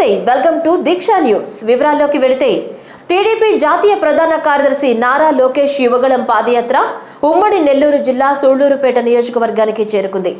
నమస్తే. Welcome to Deeksha news వివరాల్లోకి వెళితే టీడీపీ జాతీయ ప్రధాన కార్యదర్శి నారా లోకేష్ యువగళం పాదయాత్ర ఉమ్మడి నెల్లూరు జిల్లా సూళ్ళూరుపేట నియోజకవర్గానికి చేరుకుంది.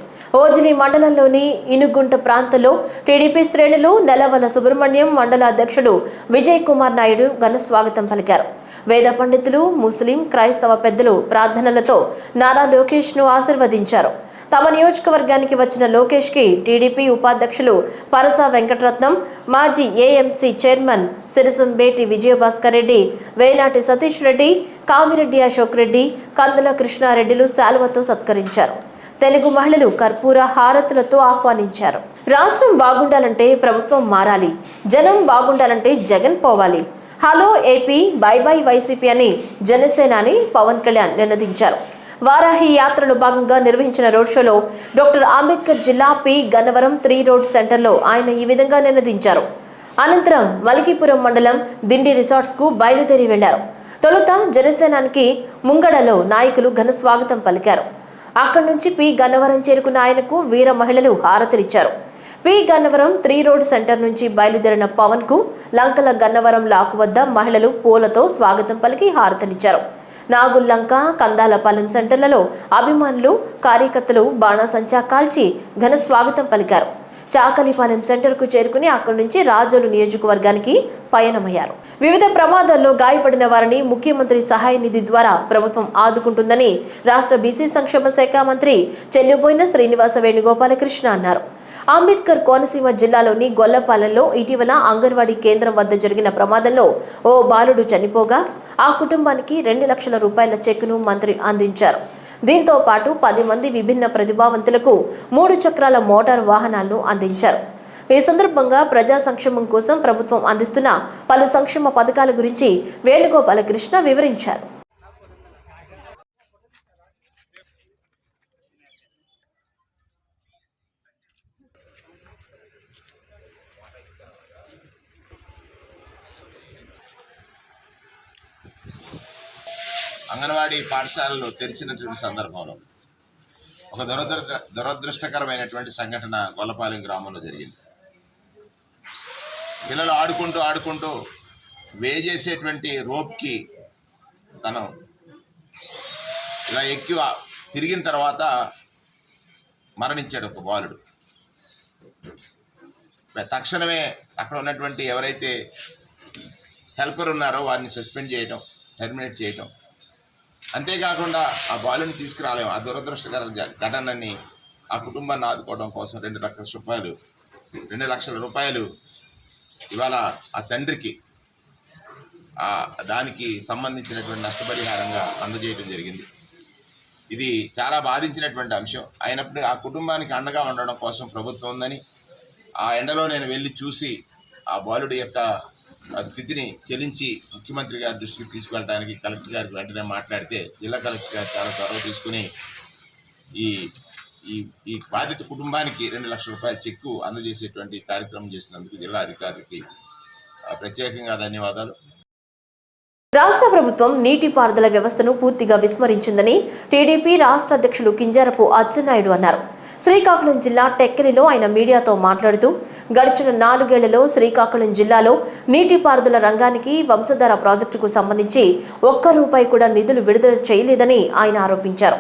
ఓజిలి మండలంలోని ఇనుగుంట ప్రాంతంలో టీడీపీ శ్రేణులు నెలవల సుబ్రహ్మణ్యం మండల అధ్యక్షుడు విజయ్ కుమార్ నాయుడు ఘన స్వాగతం పలికారు. వేద పండితులు ముస్లిం క్రైస్తవ పెద్దలు ప్రార్థనలతో నారా లోకేష్ను ఆశీర్వదించారు. తమ నియోజకవర్గానికి వచ్చిన లోకేష్కి టీడీపీ ఉపాధ్యక్షులు పరస వెంకటరత్నం మాజీ ఏఎంసీ చైర్మన్ సిరిసంబేటి విజయభాస్కర్ రెడ్డి వేనాటి సతీష్ రెడ్డి కామిరెడ్డి అశోక్ రెడ్డి కందుల కృష్ణారెడ్డిలు శాలువతో సత్కరించారు. తెలుగు మహిళలు కర్పూర హారతులతో ఆహ్వానించారు. రాష్ట్రం బాగుండాలంటే ప్రభుత్వం మారాలి. జనం బాగుండాలంటే జగన్ పోవాలి. Hello AP bye bye YCP అని జనసేనాని పవన్ కళ్యాణ్ నినదించారు. వారాహి యాత్రలో భాగంగా నిర్వహించిన రోడ్ షోలో డాక్టర్ అంబేద్కర్ జిల్లా పి గన్నవరం త్రీ రోడ్ సెంటర్లో ఆయన ఈ విధంగా నినదించారు అనంతరం మలికీపురం మండలం దిండి రిసార్ట్స్కు బయలుదేరి వెళ్ళారు. తొలుత జనసేనానికి ముంగడలో నాయకులు ఘన స్వాగతం పలికారు. అక్కడి నుంచి పి గన్నవరం చేరుకున్న ఆయనకు వీర మహిళలు హారతిలిచ్చారు. P Gannavaram three road centre నుంచి బయలుదేరిన పవన్కు లంకల గన్నవరం లాకు వద్ద మహిళలు పూలతో స్వాగతం పలికి హారతనిచ్చారు నాగుల్లంక కందాలపాలెం సెంటర్లలో అభిమానులు కార్యకర్తలు బాణాసంచా కాల్చి ఘన స్వాగతం పలికారు. చాకలిపాలెం సెంటర్కు చేరుకుని అక్కడి నుంచి రాజోలు నియోజకవర్గానికి పయనమయ్యారు. వివిధ ప్రమాదాల్లో గాయపడిన వారిని ముఖ్యమంత్రి సహాయ నిధి ద్వారా ప్రభుత్వం ఆదుకుంటుందని రాష్ట్ర బీసీ సంక్షేమ శాఖ మంత్రి చెల్లిపోయిన శ్రీనివాస వేణుగోపాలకృష్ణ అన్నారు. అంబేద్కర్ కోనసీమ జిల్లాలోని గొల్లపాలెంలో ఇటీవల అంగన్వాడీ కేంద్రం వద్ద జరిగిన ప్రమాదంలో ఓ బాలుడు చనిపోగా ఆ కుటుంబానికి రెండు లక్షల రూపాయల చెక్కును మంత్రి అందించారు. దీంతో పాటు పది మంది విభిన్న ప్రతిభావంతులకు మూడు చక్రాల మోటార్ వాహనాలను అందించారు. ఈ సందర్భంగా ప్రజా సంక్షేమం కోసం ప్రభుత్వం అందిస్తున్న పలు సంక్షేమ పథకాల గురించి వేణుగోపాలకృష్ణ వివరించారు. అంగన్వాడీ పాఠశాలలు తెరిచినటువంటి సందర్భంలో ఒక దురదృ దురదృష్టకరమైనటువంటి సంఘటన గొల్లపాలెం గ్రామంలో జరిగింది. పిల్లలు ఆడుకుంటూ ఆడుకుంటూ వేజేసేటువంటి రోప్కి తను ఇలా ఎక్కి తిరిగిన తర్వాత మరణించాడు ఒక బాలుడు. తక్షణమే అక్కడ ఉన్నటువంటి ఎవరైతే హెల్పర్ ఉన్నారో వారిని సస్పెండ్ చేయటం టెర్మినేట్ చేయటం అంతేకాకుండా ఆ బాలుని తీసుకురాలేము. ఆ దురదృష్టకర ఘటనని ఆ కుటుంబాన్ని ఆదుకోవడం కోసం రెండు లక్షల రూపాయలు రెండు లక్షల రూపాయలు ఇవాళ ఆ తండ్రికి దానికి సంబంధించినటువంటి నష్టపరిహారంగా అందజేయడం జరిగింది. ఇది చాలా బాధించినటువంటి అంశం. అయినప్పుడు ఆ కుటుంబానికి అండగా ఉండడం కోసం ప్రభుత్వం ఉందని ఆ ఎండలో నేను వెళ్ళి చూసి ఆ బాలుడి యొక్క స్థితిని చెల్లించి ముఖ్యమంత్రి గారి దృష్టికి తీసుకెళ్ళడానికి కలెక్టర్ గారికి వెంటనే మాట్లాడితే జిల్లా కలెక్టర్ గారు చాలా చొరవ తీసుకుని ఈ ఈ ఈ బాధిత కుటుంబానికి రెండు లక్షల రూపాయల చెక్కు అందజేసేటువంటి కార్యక్రమం చేసినందుకు జిల్లా అధికారికి ప్రత్యేకంగా ధన్యవాదాలు. రాష్ట్ర ప్రభుత్వం నీటిపారుదల వ్యవస్థను పూర్తిగా విస్మరించిందని టీడీపీ రాష్ట్ర అధ్యక్షులు కింజారపు అచ్చెన్నాయుడు అన్నారు. శ్రీకాకుళం జిల్లా టెక్కలిలో ఆయన మీడియాతో మాట్లాడుతూ గడిచిన నాలుగేళ్ళలో శ్రీకాకుళం జిల్లాలో నీటిపారుదల రంగానికి వంశధార ప్రాజెక్టుకు సంబంధించి ఒక్క రూపాయి కూడా నిధులు విడుదల చేయలేదని ఆయన ఆరోపించారు.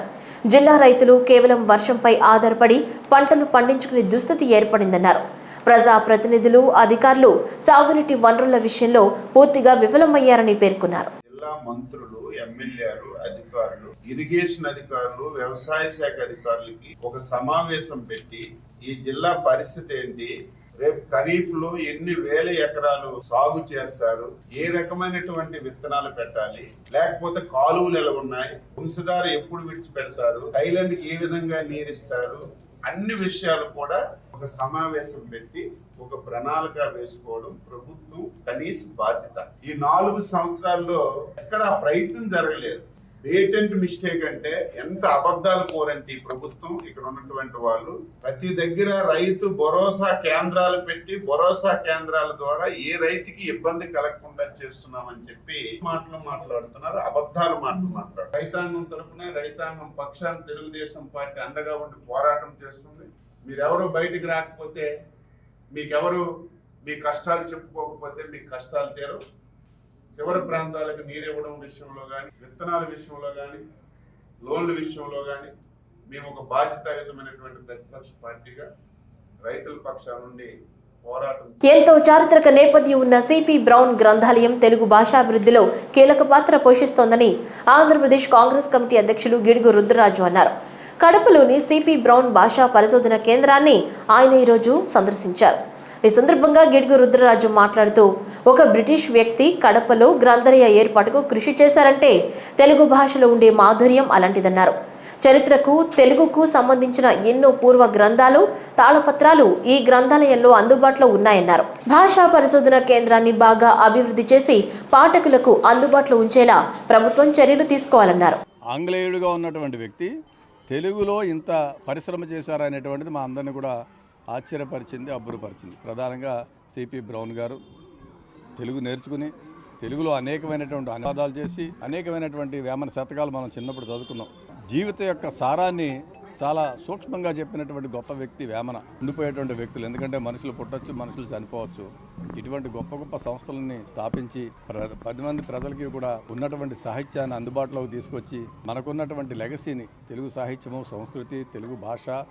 జిల్లా రైతులు కేవలం వర్షంపై ఆధారపడి పంటలు పండించుకునే దుస్థితి ఏర్పడిందన్నారు. ప్రజా ప్రతినిధులు అధికారులు సాగునీటి వనరుల విషయంలో పూర్తిగా విఫలమయ్యారని పేర్కొన్నారు. జిల్లా మంత్రులు ఎమ్మెల్యేలు అధికారులు ఇరిగేషన్ అధికారులు వ్యవసాయ శాఖ అధికారులకి ఒక సమావేశం పెట్టి ఈ జిల్లా పరిస్థితి ఏంటి? రేపు ఖరీఫ్లో ఎన్ని వేల ఎకరాలు సాగు చేస్తారు? ఏ రకమైనటువంటి విత్తనాలు పెట్టాలి? లేకపోతే కాలువలు ఎలా ఉన్నాయి? వంశధార ఎప్పుడు విడిచిపెడతారు? ఐలాండ్ ఏ విధంగా నీరిస్తారు? అన్ని విషయాలు కూడా ఒక సమావేశం పెట్టి ఒక ప్రణాళిక వేసుకోవడం ప్రభుత్వం కనీస బాధ్యత. ఈ నాలుగు సంవత్సరాల్లో ఎక్కడ ప్రయత్నం జరగలేదు. పేటెంట్ మిస్టేక్ అంటే ఎంత అబద్ధాలు కోరండి ఈ ప్రభుత్వం? ఇక్కడ ఉన్నటువంటి వాళ్ళు ప్రతి దగ్గర రైతు భరోసా కేంద్రాలు పెట్టి భరోసా కేంద్రాల ద్వారా ఏ రైతుకి ఇబ్బంది కలగకుండా చేస్తున్నామని చెప్పి మాటలు మాట్లాడుతున్నారు అబద్ధాలు మాటలు మాట్లాడు రైతాంగం తరఫున రైతాంగం పక్షాన్ని తెలుగుదేశం పార్టీ అండగా ఉండి పోరాటం చేస్తుంది. మీరెవరు బయటికి రాకపోతే మీకెవరు మీ కష్టాలు చెప్పుకోకపోతే మీ కష్టాలు తీరు చివరి ప్రాంతాలకు నీరు ఇవ్వడం విషయంలో కానీ విత్తనాల విషయంలో కానీ లోన్ల విషయంలో కానీ మేము ఒక బాధ్యతాయుతమైనటువంటి ప్రతిపక్ష పార్టీగా రైతుల పక్షాన నుండి ఎంతో చారిత్రక నేపథ్యం ఉన్న సిపి బ్రౌన్ గ్రంథాలయం తెలుగు భాషాభివృద్ధిలో కీలక పాత్ర పోషిస్తోందని ఆంధ్రప్రదేశ్ కాంగ్రెస్ కమిటీ అధ్యక్షులు గిడుగు రుద్రరాజు అన్నారు. కడపలోని సిపి బ్రౌన్ భాషా పరిశోధన కేంద్రాన్ని ఆయన ఈరోజు సందర్శించారు. ఈ సందర్భంగా గిడుగు రుద్రరాజు మాట్లాడుతూ ఒక బ్రిటిష్ వ్యక్తి కడపలో గ్రంథాలయ ఏర్పాటుకు కృషి చేశారంటే తెలుగు భాషలో ఉండే మాధుర్యం అలాంటిదన్నారు. చరిత్రకు తెలుగుకు సంబంధించిన ఎన్నో పూర్వ గ్రంథాలు తాళపత్రాలు ఈ గ్రంథాలయంలో అందుబాటులో ఉన్నాయన్నారు. భాషా పరిశోధన కేంద్రాన్ని బాగా అభివృద్ధి చేసి పాఠకులకు అందుబాటులో ఉంచేలా ప్రభుత్వం చర్యలు తీసుకోవాలన్నారు. ఆంగ్లేయుడిగా ఉన్నటువంటి వ్యక్తి తెలుగులో ఇంత పరిశ్రమ చేశారనేటువంటిది మా అందరిని కూడా ఆశ్చర్యపరిచింది అబ్బురపరిచింది. ప్రధానంగా సిపి బ్రౌన్ గారు తెలుగు నేర్చుకుని తెలుగులో అనేకమైనటువంటి అనువాదాలు చేసి అనేకమైనటువంటి వేమన శతకాలు మనం చిన్నప్పుడు చదువుకున్నాం. జీవిత యొక్క సారాన్ని చాలా సూక్ష్మంగా చెప్పినటువంటి గొప్ప వ్యక్తి వేమన. ఉండిపోయేటువంటి వ్యక్తులు. ఎందుకంటే మనుషులు పుట్టొచ్చు మనుషులు చనిపోవచ్చు. ఇటువంటి గొప్ప గొప్ప సంస్థలని స్థాపించి ప్ర- పది మంది ప్రజలకి కూడా ఉన్నటువంటి సాహిత్యాన్ని అందుబాటులోకి తీసుకొచ్చి మనకున్నటువంటి లెగసీని తెలుగు సాహిత్యము సంస్కృతి తెలుగు భాష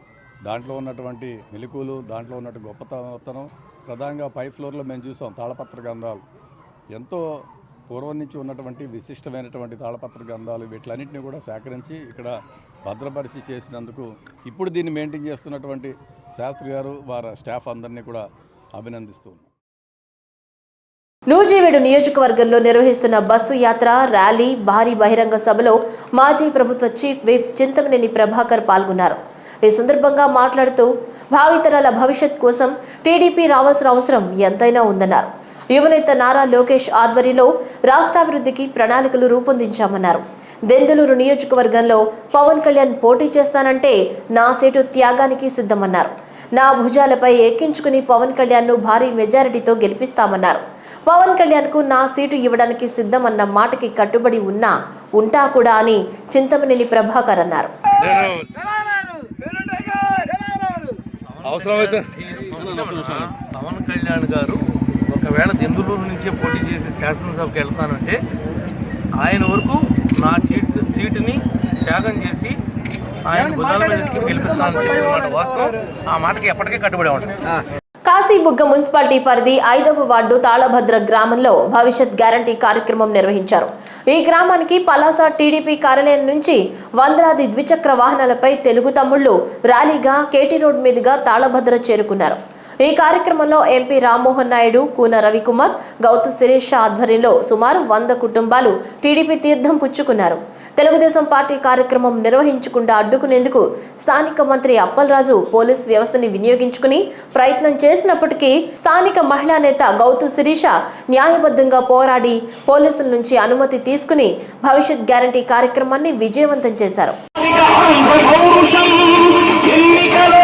దాంట్లో ఉన్నటువంటి మెలకువలు దాంట్లో ఉన్నట్టు గొప్పతనం ప్రధానంగా పై ఫ్లోర్లో మేము చూసాం తాళపత్ర గంధాలు. ఎంతో పూర్వం నుంచి ఉన్నటువంటి విశిష్టమైనటువంటి తాళపత్ర గంధాలు వీటిలన్నింటినీ కూడా సేకరించి ఇక్కడ భద్రపరిచి చేసినందుకు ఇప్పుడు దీన్ని మెయింటైన్ చేస్తున్నటువంటి శాస్త్రి గారు వారి స్టాఫ్ అందరినీ కూడా అభినందిస్తున్నాం నూజివీడు నియోజకవర్గంలో నిర్వహిస్తున్న బస్సు యాత్ర ర్యాలీ భారీ బహిరంగ సభలో మాజీ ప్రభుత్వ చీఫ్ విప్ చింతమనేని ప్రభాకర్ పాల్గొన్నారు. ఈ సందర్భంగా మాట్లాడుతూ భావితరాల భవిష్యత్ కోసం టీడీపీ రావాల్సిన అవసరం ఎంతైనా ఉందన్నారు. యువనేత నారా లోకేష్ ఆధ్వర్యంలో రాష్ట్రాభివృద్ధికి ప్రణాళికలు రూపొందించామన్నారు. దెందులూరు నియోజకవర్గంలో పవన్ కళ్యాణ్ పోటీ చేస్తానంటే నా సీటు త్యాగానికి సిద్ధమన్నారు. నా భుజాలపై ఎక్కించుకుని పవన్ కళ్యాణ్ను భారీ మెజారిటీతో గెలిపిస్తామన్నారు. పవన్ కళ్యాణ్కు నా సీటు ఇవ్వడానికి సిద్ధమన్న మాటకి కట్టుబడి ఉన్నా ఉంటా కూడా అని చింతమనేని ప్రభాకర్ అన్నారు. అవసరమైతే పవన్ కళ్యాణ్ గారు ఒకవేళ దెందులూరు నుంచే పోటీ చేసి శాసనసభకి వెళ్తానంటే ఆయన వరకు నా సీట్ సీటుని త్యాగం చేసి ఆయన భుజాల మీద ఎత్తుకుని గెలిపిస్తానని చెప్పిన మాట వాస్తవం. ఆ మాటకి ఎప్పటికీ కట్టుబడి ఉంటాం. కాశీబుగ్గ మున్సిపాలిటీ పరిధి ఐదవ వార్డు తాళభద్ర గ్రామంలో భవిష్యత్ గ్యారంటీ కార్యక్రమం నిర్వహించారు. ఈ గ్రామానికి పలాస టీడీపీ కార్యాలయం నుంచి వందలాది ద్విచక్ర వాహనాలపై తెలుగు తమ్ముళ్ళు ర్యాలీగా కేటీ రోడ్ మీదుగా తాళభద్ర చేరుకున్నారు. ఈ కార్యక్రమంలో ఎంపీ రామ్మోహన్ నాయుడు కూన రవికుమార్ గౌతు శిరీష్ ఆధ్వర్యంలో సుమారు వంద కుటుంబాలు టీడీపీ తీర్థం పుచ్చుకున్నారు. తెలుగుదేశం పార్టీ కార్యక్రమం నిర్వహించకుండా అడ్డుకునేందుకు స్థానిక మంత్రి అప్పలరాజు పోలీస్ వ్యవస్థని వినియోగించుకుని ప్రయత్నం చేసినప్పటికీ స్థానిక మహిళా నేత గౌతు శిరీష న్యాయబద్ధంగా పోరాడి పోలీసుల నుంచి అనుమతి తీసుకుని భవిష్యత్ గ్యారంటీ కార్యక్రమాన్ని విజయవంతం చేశారు. ఎన్నికలో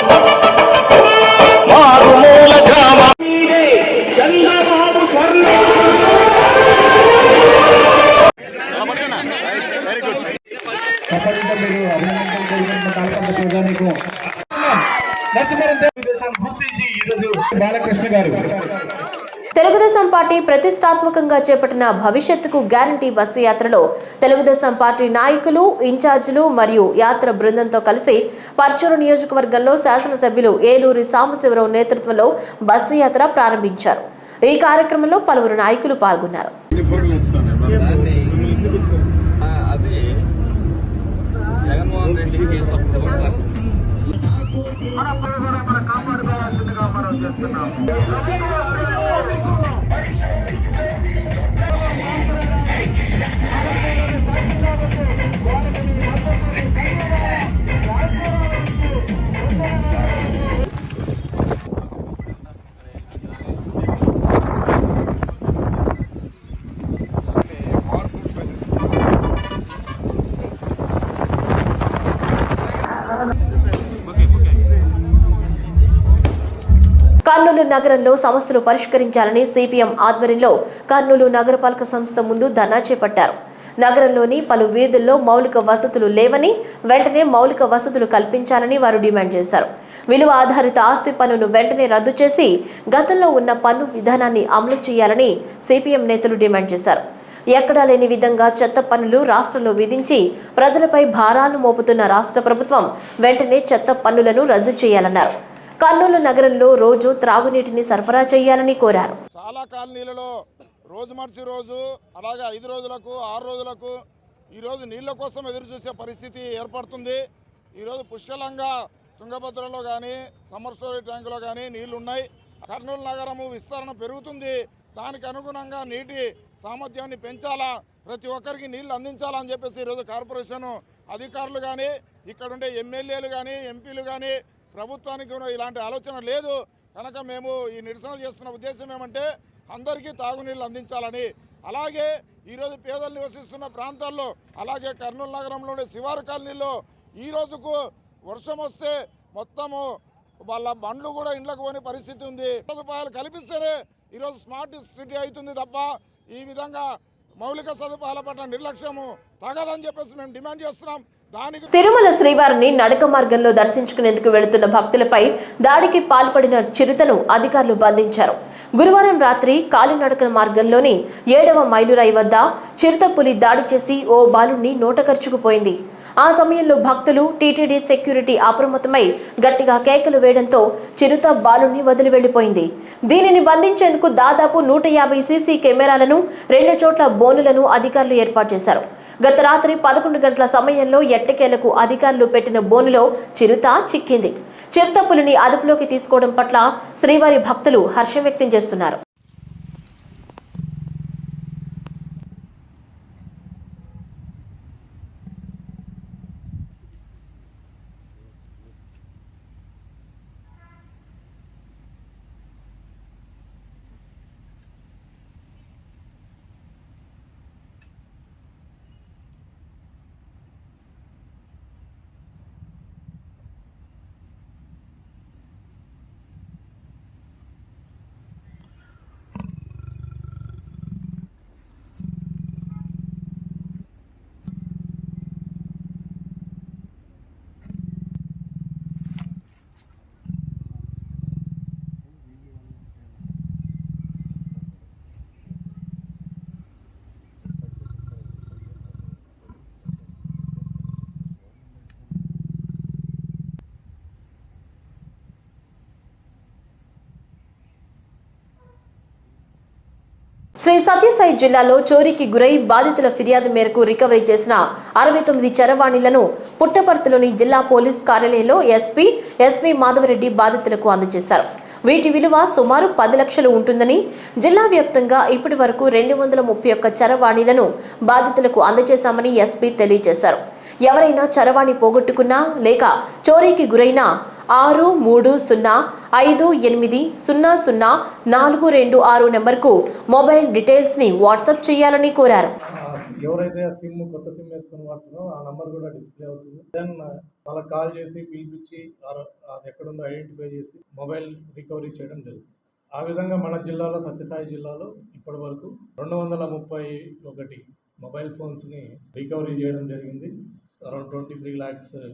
పార్టీ ప్రతిష్టాత్మకంగా చేపట్టిన భవిష్యత్తుకు గ్యారంటీ బస్సు యాత్రలో తెలుగుదేశం పార్టీ నాయకులు ఇన్ఛార్జీలు మరియు యాత్ర బృందంతో కలిసి పర్చూరు నియోజకవర్గంలో శాసనసభ్యులు ఏలూరి సాంబశివరావు నేతృత్వంలో బస్సు యాత్ర ప్రారంభించారు. ఈ కార్యక్రమంలో పలువురు నాయకులు పాల్గొన్నారు. కాపాడుకోవాల్సిందిగా మనం చెప్తున్నాం కర్నూలు నగరంలో సమస్యలు పరిష్కరించాలని సిపిఎం ఆధ్వర్యంలో కర్నూలు నగరపాలక సంస్థ ముందు ధర్నా చేపట్టారు. నగరంలోని పలు వీధుల్లో మౌలిక వసతులు లేవని వెంటనే మౌలిక వసతులు కల్పించాలని వారు డిమాండ్ చేశారు. విలువ ఆధారిత ఆస్తి పన్నును వెంటనే రద్దు చేసి గతంలో ఉన్న పన్ను విధానాన్ని అమలు చేయాలని సిపిఎం నేతలు డిమాండ్ చేశారు. ఎక్కడా లేని విధంగా చెత్త పన్నులు రాష్ట్రంలో విధించి ప్రజలపై భారాలు మోపుతున్న రాష్ట్ర ప్రభుత్వం వెంటనే చెత్త పన్నులను రద్దు చేయాలన్నారు. కర్నూలు నగరంలో రోజు త్రాగునీటిని సరఫరా చేయాలని కోరారు. చాలా కాలనీలలో రోజు మర్చి రోజు అలాగే ఐదు రోజులకు ఆరు రోజులకు ఈరోజు నీళ్ళ కోసం ఎదురు చూసే పరిస్థితి ఏర్పడుతుంది. ఈరోజు పుష్కలంగా తుంగభద్రలో కానీ సమ్మర్ స్టోరేజ్ ట్యాంకులో కానీ నీళ్ళు ఉన్నాయి కర్నూలు నగరము విస్తరణ పెరుగుతుంది. దానికి అనుగుణంగా నీటి సామర్థ్యాన్ని పెంచాలా? ప్రతి ఒక్కరికి నీళ్ళు అందించాలని చెప్పేసి ఈరోజు కార్పొరేషన్ అధికారులు కానీ ఇక్కడ ఉండే ఎమ్మెల్యేలు కానీ ఎంపీలు కానీ ప్రభుత్వానికి కూడా ఇలాంటి ఆలోచన లేదు. కనుక మేము ఈ నిరసన చేస్తున్న ఉద్దేశం ఏమంటే అందరికీ తాగునీళ్ళు అందించాలని. అలాగే ఈరోజు పేదలు నివసిస్తున్న ప్రాంతాల్లో అలాగే కర్నూలు నగరంలోని శివారు కాలనీలో ఈ రోజుకు వర్షం వస్తే మొత్తము వాళ్ళ బండ్లు కూడా ఇండ్లకు పోని పరిస్థితి ఉంది. సదుపాయాలు కల్పిస్తేనే ఈరోజు స్మార్ట్ సిటీ అవుతుంది తప్ప ఈ విధంగా మౌలిక సదుపాయాల పట్ల నిర్లక్ష్యము తగదని చెప్పేసి మేము డిమాండ్ చేస్తున్నాం. తిరుమల శ్రీవారిని నడక మార్గంలో దర్శించుకునేందుకు వెళుతున్న భక్తులపై దాడికి పాల్పడిన చిరుతను అధికారులు బంధించారు. గురువారం రాత్రి కాలినడక మార్గంలోని ఏడవ మైలురాయి వద్ద చిరుత పులి దాడి చేసి ఓ బాలుణ్ణి నోట ఖర్చుకుపోయింది ఆ సమయంలో భక్తులు టీటీడీ సెక్యూరిటీ అప్రమత్తమై గట్టిగా కేకలు వేయడంతో చిరుత బాలుణ్ణి వదిలి వెళ్ళిపోయింది దీనిని బంధించేందుకు దాదాపు నూట యాభై సీసీ కెమెరాలను రెండు చోట్ల బోనులను అధికారులు ఏర్పాటు చేశారు. గత రాత్రి పదకొండు గంటల సమయంలో ఎట్టకేలకు అధికారులు పెట్టిన బోనులో చిరుత చిక్కింది. చిరుత పులిని అదుపులోకి తీసుకోవడం పట్ల శ్రీవారి భక్తులు హర్షం వ్యక్తం చేస్తున్నారు. శ్రీ సత్యసాయి జిల్లాలో చోరీకి గురై బాధితుల ఫిర్యాదు మేరకు రికవరీ చేసిన అరవై తొమ్మిది చరవాణిలను పుట్టపర్తిలోని జిల్లా పోలీస్ కార్యాలయంలో ఎస్పీ ఎస్వి మాధవరెడ్డి బాధితులకు అందజేశారు. వీటి విలువ సుమారు పది లక్షలు ఉంటుందని జిల్లా వ్యాప్తంగా ఇప్పటి వరకు రెండు వందల ముప్పై ఒక్క చరవాణిలను బాధితులకు అందజేశామని ఎస్పీ తెలియజేశారు. ఎవరైనా చరవాణి పోగొట్టుకున్నా లేక చోరీకి గురైనా ఆరు మూడు సున్నా ఐదు ఎనిమిది సున్నా సున్నా నాలుగు రెండు ఆరు నెంబర్కు మొబైల్ డీటెయిల్స్ని వాట్సాప్ చేయాలని కోరారు. ఎవరైతే ఆ సిమ్ కొత్త సిమ్ వేసుకొని వాడుతున్నారో ఆ నంబర్ కూడా డిస్ప్లే అవుతుంది. దెన్ వాళ్ళకి కాల్ చేసి పిలిపించి అది ఎక్కడుందో ఐడెంటిఫై చేసి మొబైల్ రికవరీ చేయడం జరుగుతుంది. ఆ విధంగా మన జిల్లాలో సత్యసాయి జిల్లాలో ఇప్పటి వరకు రెండు వందల ముప్పై ఒకటి మొబైల్ ఫోన్స్ని రికవరీ చేయడం జరిగింది. Around twenty three lakhs uh,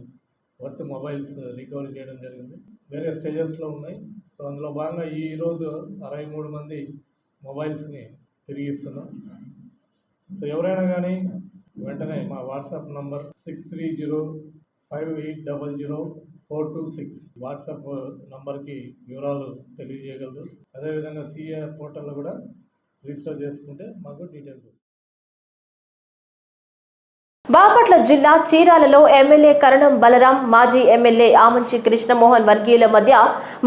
worth mobiles uh, recovery చేయడం జరిగింది. వేరే స్టేజెస్లో ఉన్నాయి. సో అందులో భాగంగా ఈరోజు అరవై మూడు మంది మొబైల్స్ని తిరిగి ఇస్తున్నాం. సో ఎవరైనా కానీ వెంటనే మా WhatsApp number six three zero five eight double zero four two six WhatsApp uh, నంబర్కి వివరాలు తెలియజేయగలరు. అదేవిధంగా సిఏఆర్ పోర్టల్లో కూడా రిజిస్టర్ చేసుకుంటే మాకు డీటెయిల్స్ వస్తుంది బాపట్ల జిల్లా చీరాలలో ఎమ్మెల్యే కరణం బలరాం మాజీ ఎమ్మెల్యే ఆమంచి కృష్ణమోహన్ వర్గీయుల మధ్య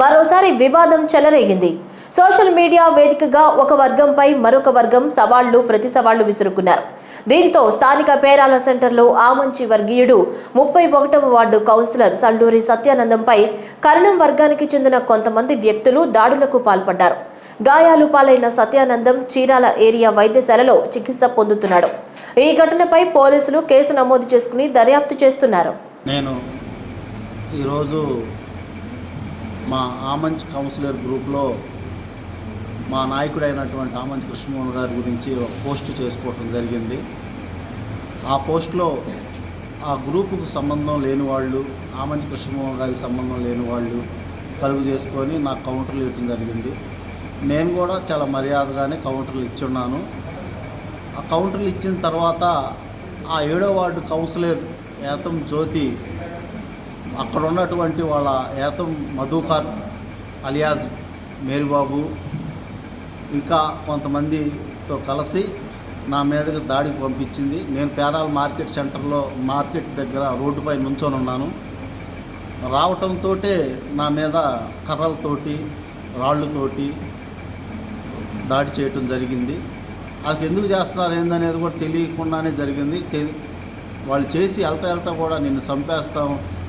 మరోసారి వివాదం చెలరేగింది. సోషల్ మీడియా వేదికగా ఒక వర్గంపై మరొక వర్గం సవాళ్ళు ప్రతి సవాళ్ళు విసురుకున్నారు. దీంతో స్థానిక పేరాల సెంటర్లో ఆమంచి వర్గీయుడు ముప్పై ఒకటవ వార్డు కౌన్సిలర్ సల్లూరి సత్యానందంపై కరణం వర్గానికి చెందిన కొంతమంది వ్యక్తులు దాడులకు పాల్పడ్డారు. గాయాలు పాలైన సత్యానందం చీరాల ఏరియా వైద్యశాలలో చికిత్స పొందుతున్నాడు. ఈ ఘటనపై పోలీసులు కేసు నమోదు చేసుకుని దర్యాప్తు చేస్తున్నారు. నేను ఈరోజు మా ఆమంచ్ కౌన్సిలర్ గ్రూప్లో మా నాయకుడైనటువంటి ఆమంచ్ కృష్ణమోహన్ గారి గురించి ఒక పోస్ట్ చేసుకోవటం జరిగింది. ఆ పోస్ట్లో ఆ గ్రూపుకు సంబంధం లేని వాళ్ళు ఆమంచ్ కృష్ణమోహన్ గారికి సంబంధం లేని వాళ్ళు కలుగు చేసుకొని నాకు కౌంటర్లు ఇవ్వటం జరిగింది. నేను కూడా చాలా మర్యాదగానే కౌంటర్లు ఇచ్చున్నాను. ఆ కౌంటర్లు ఇచ్చిన తర్వాత ఆ ఏడో వార్డు కౌన్సిలర్ ఏతం జ్యోతి అక్కడ ఉన్నటువంటి వాళ్ళ ఏతం మధుకర్ అలియాజ్ మేరుబాబు ఇంకా కొంతమందితో కలిసి నా మీదకి దాడికి పంపించింది. నేను పేరాల మార్కెట్ సెంటర్లో మార్కెట్ దగ్గర రోడ్డుపై నుంచొని ఉన్నాను. రావటంతో నా మీద కర్రలతోటి రాళ్ళతోటి దాడి చేయటం జరిగింది. వాళ్ళకి ఎందుకు చేస్తున్నారు ఏందనేది కూడా తెలియకుండానే జరిగింది. వాళ్ళు చేసి వెళ్తా వెళ్తా కూడా నిన్ను చంపేస్తాం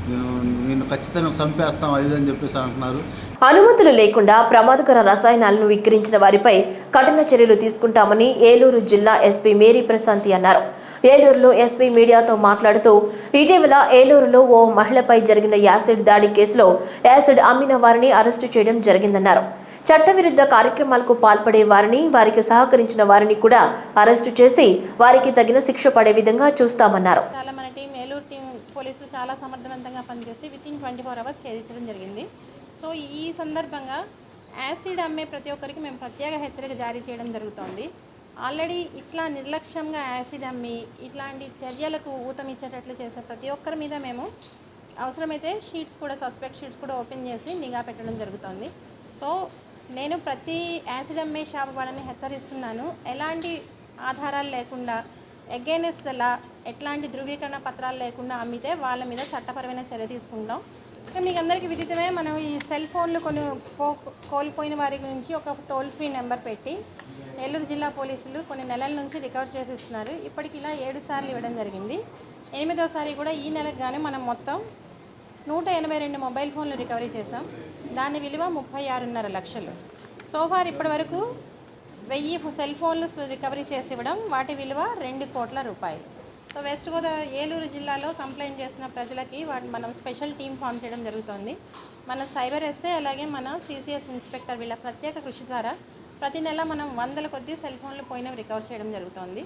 నేను నిన్ను ఖచ్చితంగా చంపేస్తాం అది అని చెప్పేసి అంటున్నారు. అనుమతులు లేకుండా ప్రమాదకర రసాయనాలను విక్రయించిన వారిపై కఠిన చర్యలు తీసుకుంటామని ఏలూరు జిల్లా ఎస్పీ మేరీ ప్రశాంతి అన్నారు. ఏలూరులో ఎస్పీ మీడియాతో మాట్లాడుతూ ఇటీవల ఏలూరులో ఓ మహిళపై జరిగిన యాసిడ్ దాడి కేసులో యాసిడ్ అమ్మిన వారిని అరెస్టు చేయడం జరిగిందన్నారు. చట్టవిరుద్ధ కార్యక్రమాలకు పాల్పడే వారిని వారికి సహకరించిన వారిని కూడా అరెస్టు చేసి వారికి తగిన శిక్ష పడే విధంగా చూస్తామన్నారు. చాలా మన టీం ఏలూరు టీం పోలీసులు చాలా సమర్థవంతంగా పనిచేసి with in twenty four hours ఛేదించడం జరిగింది. సో ఈ సందర్భంగా యాసిడ్ అమ్మే ప్రతి ఒక్కరికి మేము ప్రత్యేక హెచ్చరిక జారీ చేయడం జరుగుతోంది. ఆల్రెడీ ఇట్లా నిర్లక్ష్యంగా యాసిడ్ అమ్మి ఇట్లాంటి చర్యలకు ఊతమిచ్చేటట్లు చేసే ప్రతి ఒక్కరి మీద మేము అవసరమైతే షీట్స్ కూడా సస్పెక్ట్ షీట్స్ కూడా ఓపెన్ చేసి నిఘా పెట్టడం జరుగుతోంది. సో నేను ప్రతి యాసిడ్ అమ్మే షాప్ వాళ్ళని హెచ్చరిస్తున్నాను. ఎలాంటి ఆధారాలు లేకుండా అగైనెస్ట్ గల లా ఎట్లాంటి ధృవీకరణ పత్రాలు లేకుండా అమ్మితే వాళ్ళ మీద చట్టపరమైన చర్య తీసుకుంటాం. ఇంకా మీకు అందరికీ విదితమే మనం ఈ సెల్ ఫోన్లు కొన్ని పో కోల్పోయిన వారి గురించి ఒక టోల్ ఫ్రీ నెంబర్ పెట్టి నెల్లూరు జిల్లా పోలీసులు కొన్ని నెలల నుంచి రికవర్ చేసి ఇస్తున్నారు. ఇప్పటికి ఇలా ఏడు సార్లు ఇవ్వడం జరిగింది. ఎనిమిదోసారి కూడా ఈ నెలకు కానీ మనం మొత్తం నూట ఎనభై రెండు మొబైల్ ఫోన్లు రికవరీ చేసాం దాని విలువ ముప్పై ఆరున్నర లక్షలు. సోఫార్ ఇప్పటి వరకు వెయ్యి సెల్ ఫోన్లు రికవరీ చేసి ఇవ్వడం వాటి విలువ రెండు కోట్ల రూపాయలు. సో వెస్ట్ గోదావరి ఏలూరు జిల్లాలో కంప్లైంట్ చేసిన ప్రజలకి వాటి మనం స్పెషల్ టీం ఫామ్ చేయడం జరుగుతోంది. మన సైబర్ ఎస్ఏ అలాగే మన సిసిఎస్ ఇన్స్పెక్టర్ వీళ్ళ ప్రత్యేక కృషి ద్వారా ప్రతి నెల మనం వందల కొద్దీ సెల్ ఫోన్లు పోయినవి రికవర్ చేయడం జరుగుతోంది.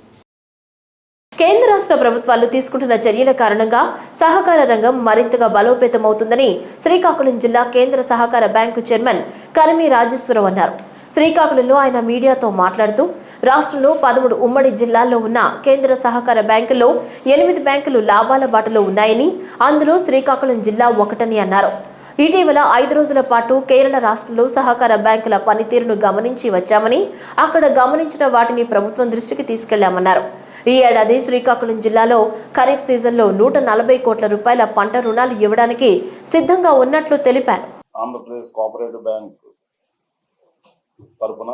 కేంద్ర రాష్ట్ర ప్రభుత్వాలు తీసుకుంటున్న చర్యల కారణంగా సహకార రంగం మరింతగా బలోపేతమవుతుందని శ్రీకాకుళం జిల్లా కేంద్ర సహకార బ్యాంకు చైర్మన్ కరిమి రాజేశ్వరరావు అన్నారు. శ్రీకాకుళంలో ఆయన మీడియాతో మాట్లాడుతూ రాష్ట్రంలో పదమూడు ఉమ్మడి జిల్లాల్లో ఉన్న కేంద్ర సహకార బ్యాంకుల్లో ఎనిమిది బ్యాంకులు లాభాల బాటలో ఉన్నాయని అందులో శ్రీకాకుళం జిల్లా ఒకటని అన్నారు. ఇటీవల ఐదు రోజుల పాటు కేరళ రాష్ట్రంలో సహకార బ్యాంకుల పనితీరును గమనించి వచ్చామని అక్కడ గమనించిన వాటిని ప్రభుత్వం దృష్టికి తీసుకెళ్ళామన్నారు. ఈ ఏడాది శ్రీకాకుళం జిల్లాలో ఖరీఫ్ సీజన్లో నూట నలభై కోట్ల రూపాయల పంట రుణాలు ఇవ్వడానికి సిద్ధంగా ఉన్నట్లు తెలిపారు. ఆంధ్రప్రదేశ్ కోఆపరేటివ్ బ్యాంక్ తరఫున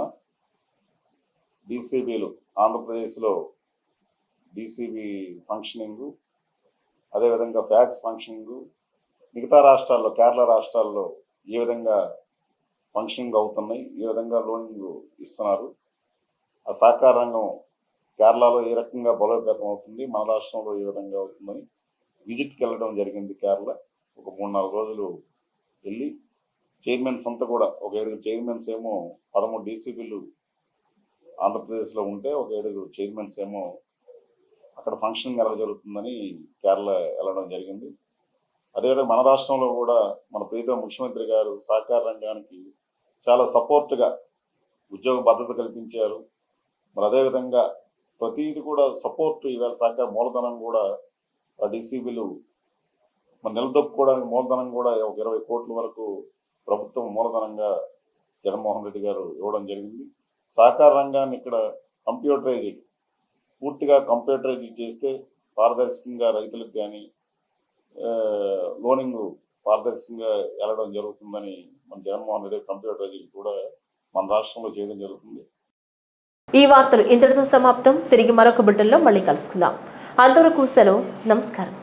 డిసిబిలు ఆంధ్రప్రదేశ్లో డిసిబి ఫంక్షనింగ్ అదేవిధంగా ఫ్యాక్స్ ఫంక్షనింగ్ మిగతా రాష్ట్రాల్లో కేరళ రాష్ట్రాల్లో ఏ విధంగా ఫంక్షనింగ్ అవుతున్నాయి ఏ విధంగా లోనింగ్ ఇస్తున్నారు ఆ సహకార రంగం కేరళలో ఏ రకంగా బలోపేతం అవుతుంది మన రాష్ట్రంలో ఏ విధంగా అవుతుందని విజిట్కి వెళ్ళడం జరిగింది కేరళ. ఒక మూడు నాలుగు రోజులు వెళ్ళి చైర్మన్స్ అంతా కూడా ఒక ఏడుగురు చైర్మన్స్ ఏమో పదమూడు డీసీబీలు ఆంధ్రప్రదేశ్లో ఉంటే ఒక ఏడుగురు చైర్మన్స్ ఏమో అక్కడ ఫంక్షన్ ఎలా జరుగుతుందని కేరళ వెళ్ళడం జరిగింది. అదేవిధంగా మన రాష్ట్రంలో కూడా మన ప్రీతం ముఖ్యమంత్రి గారు సహకార రంగానికి చాలా సపోర్ట్గా ఉద్యోగ భద్రత కల్పించారు. మరి అదేవిధంగా ప్రతిది కూడా సపోర్ట్ ఇవాళ సహకార మూలధనం కూడా ఆ డీసీబీలు మరి నిలదొక్కుకోవడానికి మూలధనం కూడా ఒక ఇరవై కోట్ల వరకు ప్రభుత్వం మూలధనంగా జగన్మోహన్ రెడ్డి గారు ఇవ్వడం జరిగింది. సహకార రంగాన్ని ఇక్కడ కంప్యూటరైజ్డ్ పూర్తిగా కంప్యూటరైజ్ చేస్తే పారదర్శకంగా రైతులకు కానీ లోనింగ్ పారదర్శకంగా వెళ్ళడం జరుగుతుందని మన జగన్మోహన్ రెడ్డి కంప్యూటర్ కూడా మన రాష్ట్రంలో చేయడం జరుగుతుంది. ఈ వార్తలు ఇంతటితో సమాప్తం. తిరిగి మరొక బిడ్డల్లో మళ్ళీ కలుసుకుందాం. అంతవరకు సెలవు. నమస్కారం.